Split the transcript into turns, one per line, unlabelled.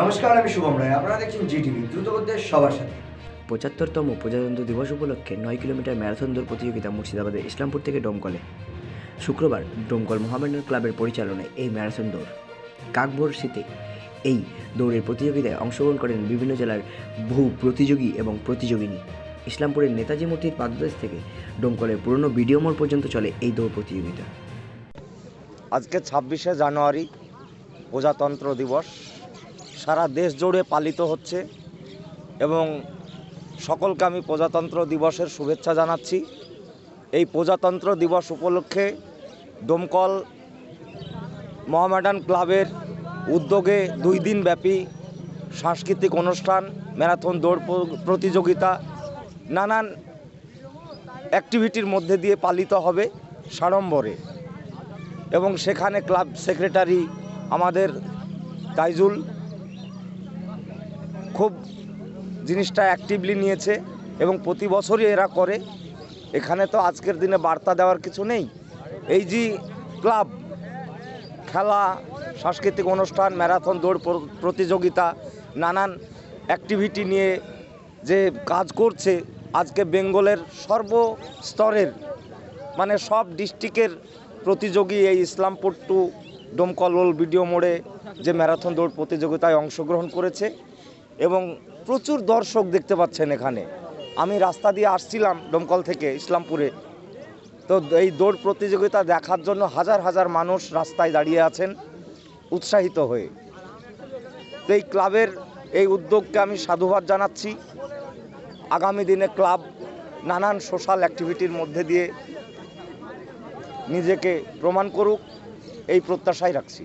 নমস্কার আমি শুভম রায়। আপনারা দেখছেন জিটিভি দ্রুত করতে সবার সাথে।
পঁচাত্তরতম প্রজাতন্ত্র দিবস উপলক্ষে নয় কিলোমিটার ম্যারাথন দৌড় প্রতিযোগিতা মুর্শিদাবাদের ইসলামপুর থেকে ডোমকলে। শুক্রবার ডোমকল মোহামেডান ক্লাবের পরিচালনায় এই ম্যারাথন দৌড়। কাকভোর শীতে এই দৌড়ের প্রতিযোগিতায় অংশগ্রহণ করেন বিভিন্ন জেলার বহু প্রতিযোগী এবং প্রতিযোগিনী। ইসলামপুরের নেতাজি মূর্তির পাদদেশ থেকে ডোমকলের পুরনো বিডিও মোড় পর্যন্ত চলে এই দৌড় প্রতিযোগিতা।
আজকে ছাব্বিশে জানুয়ারি প্রজাতন্ত্র দিবস। সারা দেশ জুড়ে পালিত হচ্ছে এবং সকলকে আমি প্রজাতন্ত্র দিবসের শুভেচ্ছা জানাচ্ছি। এই প্রজাতন্ত্র দিবস উপলক্ষে দমকল মোহামেডান ক্লাবের উদ্যোগে দুই দিন ব্যাপী সাংস্কৃতিক অনুষ্ঠান, ম্যারাথন, দৌড় প্রতিযোগিতা, নানান অ্যাক্টিভিটির মধ্যে দিয়ে পালিত হবে সাড়ম্বরে। এবং সেখানে ক্লাব সেক্রেটারি আমাদের তাইজুল খুব জিনিসটা অ্যাক্টিভলি নিয়েছে এবং প্রতি বছরই এরা করে। এখানে তো আজকের দিনে বার্তা দেওয়ার কিছু নেই। এই যে ক্লাব, খেলা, সাংস্কৃতিক অনুষ্ঠান, ম্যারাথন, দৌড় প্রতিযোগিতা, নানান অ্যাক্টিভিটি নিয়ে যে কাজ করছে, আজকে বেঙ্গলের সর্বস্তরের মানে সব ডিস্ট্রিক্টের প্রতিযোগী এই ইসলামপুর টু ডোমকল বিডিও মোড়ে যে ম্যারাথন, দৌড় প্রতিযোগিতায় অংশগ্রহণ করেছে। এবং প্রচুর দর্শক দেখতে পাচ্ছেন এখানে। আমি রাস্তা দিয়ে আসছিলাম ডোমকল থেকে ইসলামপুরে। তো এই দৌড় প্রতিযোগিতা দেখার জন্য হাজার হাজার মানুষ রাস্তায় দাঁড়িয়ে আছেন, উৎসাহিত হয়ে। তো এই ক্লাবের এই উদ্যোগকে আমি সাধুবাদ জানাচ্ছি। আগামী দিনে ক্লাব নানান সোশ্যাল অ্যাক্টিভিটির মধ্যে দিয়ে নিজেকে প্রমাণ করুক, এই প্রত্যাশাই রাখছি।